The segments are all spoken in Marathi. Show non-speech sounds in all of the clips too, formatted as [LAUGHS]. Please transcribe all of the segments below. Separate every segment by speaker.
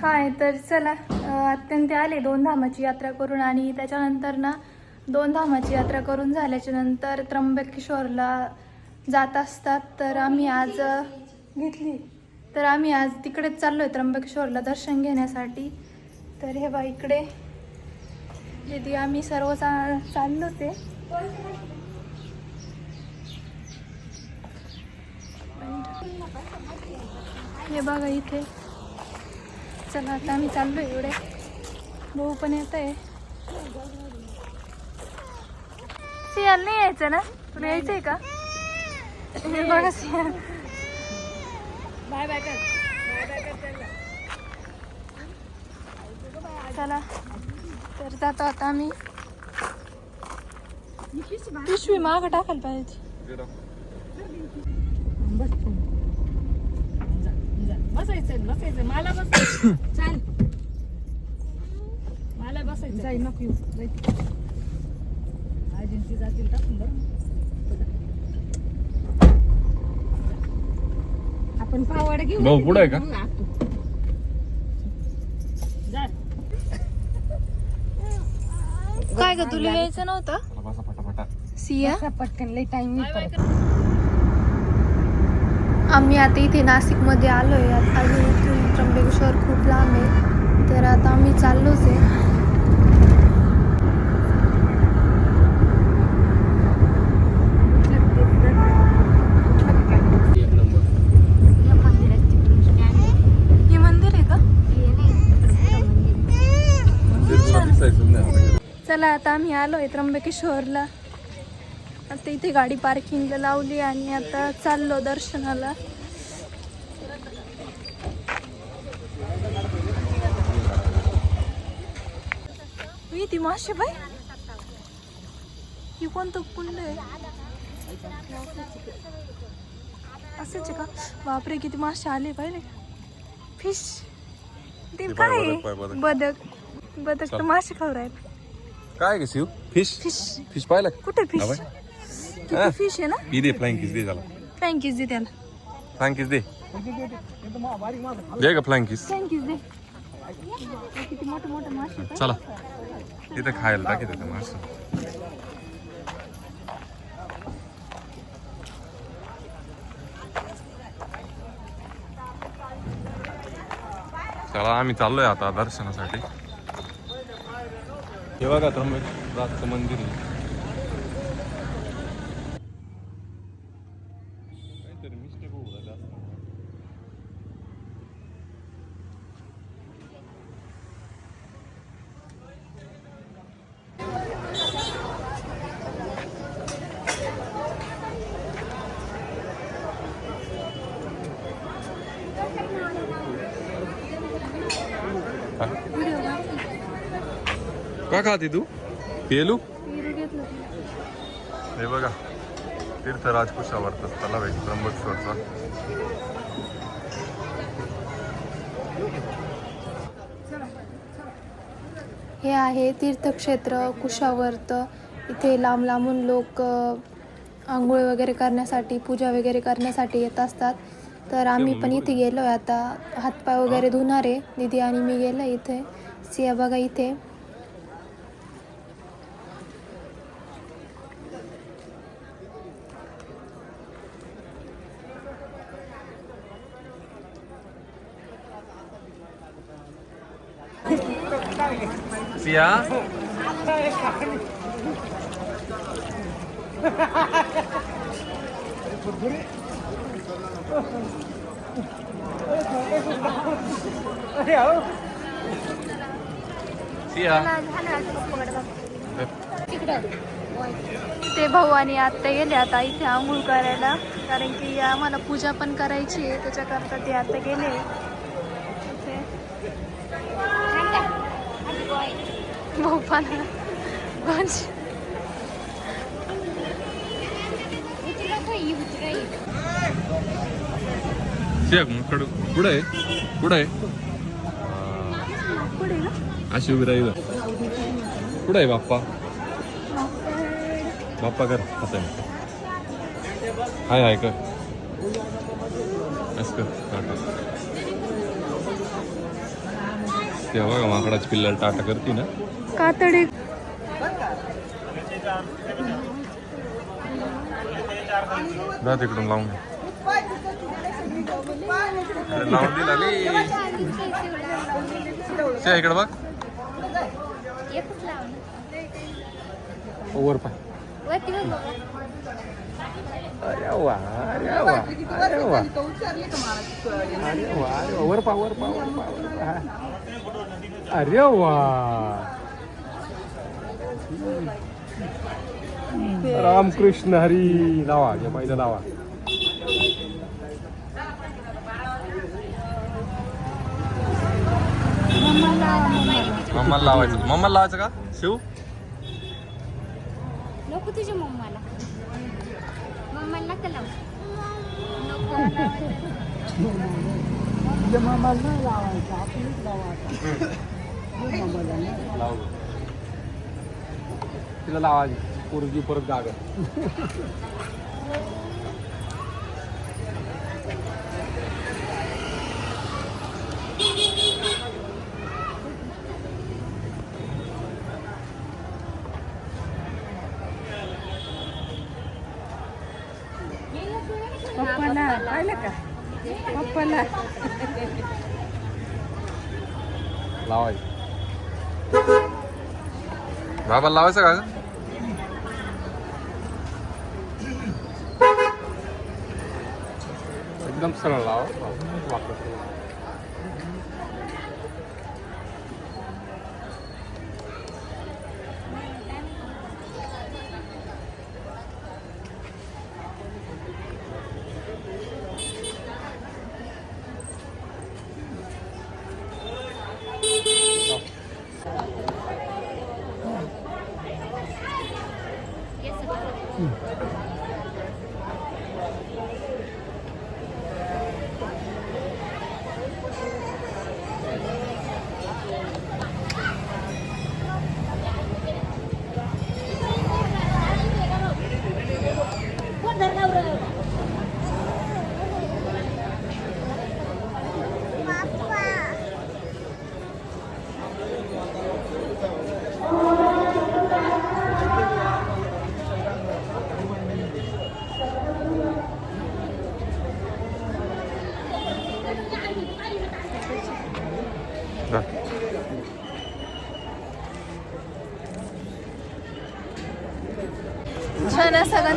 Speaker 1: हाय तर चला अत्यंत आले दोन धामाची यात्रा करून आणि त्याच्यानंतर ना दोन धामाची यात्रा करून झाल्याच्यानंतर त्र्यंबकेश्वरला जात असतात. तर आम्ही आज घेतली. तर आम्ही आज तिकडेच चाललो आहे त्र्यंबकेश्वरला दर्शन घेण्यासाठी. तर हे बा इकडे दीदी आम्ही सर्व चा चाललो ते. हे बघा इथे. चला आता आम्ही चाललो एवढे. भाऊ पण येत आहे. सियाल नाही यायचं ना? तुला यायचंय का? बघा सियाल.
Speaker 2: बाय बाय कर बाय बाय कर त्यांना.
Speaker 1: चला तर जातो आता आम्ही. पिशवी मागं टाकायला पाहिजे.
Speaker 2: बसायचं बसायचं. मला बसायचं. [COUGHS] चाल. मला बसायचं. जाई नको येऊ. जाई. आजींची जातील टाकून बरं. आपण पावाड घेऊ
Speaker 3: भाऊ, पुढं आहे का?
Speaker 1: काय ग तुला यायचं नव्हतं? सिया?
Speaker 2: बसा पटकन. लई टाइम
Speaker 1: आम्ही आता इथे नाशिकमध्ये आलो आहे आता अजून इथून त्र्यंबकेश्वर खूप लांब आहे. तर आता आम्ही चाललोच आहे. हे मंदिर आहे का? चला आता आम्ही आलो आहे त्र्यंबकेश्वरला. आता इथे गाडी पार्किंगला लावली आणि आता चाललो दर्शनाला. ही ती मासे बाय ही कोणतं कुंड आहे? असंच का? बापरे किती मासे आले पाहिले फिश. ते काय?
Speaker 3: बदक, बदक.
Speaker 1: तर मासे खाऊ राहिले
Speaker 3: काय ग शिव? फिश?
Speaker 1: फिश.
Speaker 3: फिश पाहिला?
Speaker 1: कुठे फिश?
Speaker 3: बाई.
Speaker 1: किती फिश आहे ना?
Speaker 3: ही दे फ्लाइंग किस दे झाला
Speaker 1: फ्लँक किस दे त्याला.
Speaker 3: फ्लाइंग किस दे. दे का फ्लाइंग किस
Speaker 1: किस दे. किती मोठे मोठे मासे आहेत,
Speaker 3: चला तिथे खायला टाकी देते माणसं. चला आम्ही चाललोय आता दर्शनासाठी. हे बघा त्र्यंबकेश्वराचं मंदिर आहे. का खाते तू? पेलू. हे बघा तीर्थराज कुशावर्तच तलाव आहे त्र्यंबकेश्वरचा.
Speaker 1: हे आहे तीर्थक्षेत्र कुशावर्त. इथे लांब लांबून लोक आंघोळ वगैरे करण्यासाठी पूजा वगैरे करण्यासाठी येत असतात. तर आम्ही पण इथे गेलो आहे आता हातपाय वगैरे धुणार आहे. दीदी आणि मी गेलो इथे. सिया बघा इथे.
Speaker 3: सिया सिया
Speaker 1: ते भाऊ आणि आत्ता गेले आता इथे आंघोळ करायला. कारण की आम्हाला पूजा पण करायची आहे त्याच्याकरता ते आता गेले इथे भाऊ पण गंज
Speaker 3: मग? कडू. कुठं आहे? कुठं आहे? अशी उभी राहिलं कुठं आहे बाप्पा? बाप्पा कर आता हाय हाय कर. असं कर. ते बघा माकडाची पिल्लाला टाटा करते ना.
Speaker 1: कातडी.
Speaker 3: जा तिकडून लावून लावून दिला ते इकडे बघ. वर पाय. अरे वा अरे वा अरे वा. अरे वा अरे वा. वर पा वर पा वर पा वर पा अरे वा. रामकृष्ण हरी लावा या पाहिजे लावा. मम्माला लावायचं. मम्माला लावायचं का? शिव?
Speaker 4: नको तुझ्या मम्माला. मम्माला नका लावू. [LAUGHS]
Speaker 3: लाव तिला लावायची पोरगी परत जाग
Speaker 2: पप्पाला पाहिलं का? पप्पाला.
Speaker 3: लावायची बाबा लावायचं का ग? एकदम सरळ लावा
Speaker 1: 嗯。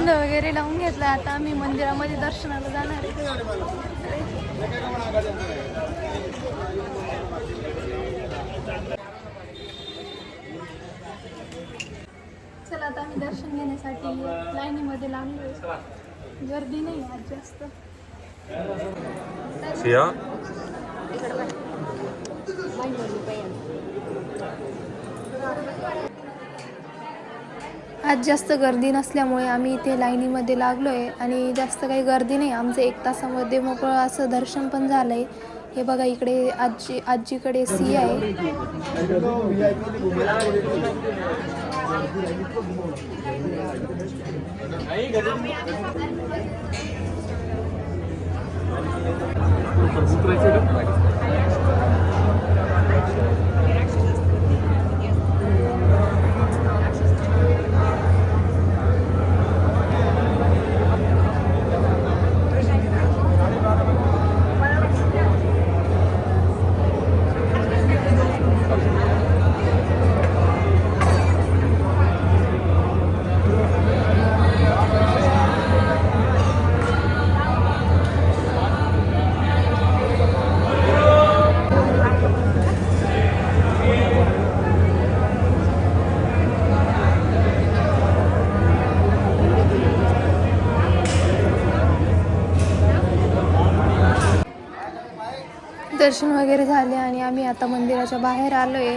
Speaker 1: गंध वगैरे लावून घेतला. आता आम्ही मंदिरामध्ये दर्शनाला जाणार आहे. चला आता आम्ही दर्शन घेण्यासाठी लाईनीमध्ये लागलो गर्दी नाही आज जास्त.
Speaker 3: सिया?
Speaker 1: आज जास्त गर्दी नसल्यामुळे आम्ही इथे लाईनीमध्ये लागलो आहे आणि जास्त काही गर्दी नाही. आमचं एक तासामध्ये मोकळं असं दर्शन पण झालं आहे हे बघा इकडे आजी आजीकडे सी आहे. दर्शन वगैरे झाले आणि आम्ही आता मंदिराच्या बाहेर आलो आहे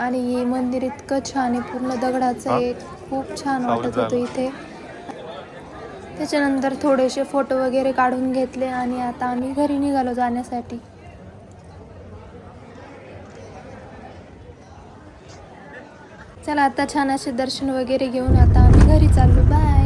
Speaker 1: आणि मंदिर इतकं छान आहे पूर्ण दगडाचं आहे खूप छान वाटत होतं इथे. त्याच्यानंतर थोडेसे फोटो वगैरे काढून घेतले आणि आता आम्ही घरी निघालो जाण्यासाठी. चला आता छान असे दर्शन वगैरे घेऊन आता आम्ही घरी चाललो. बाय.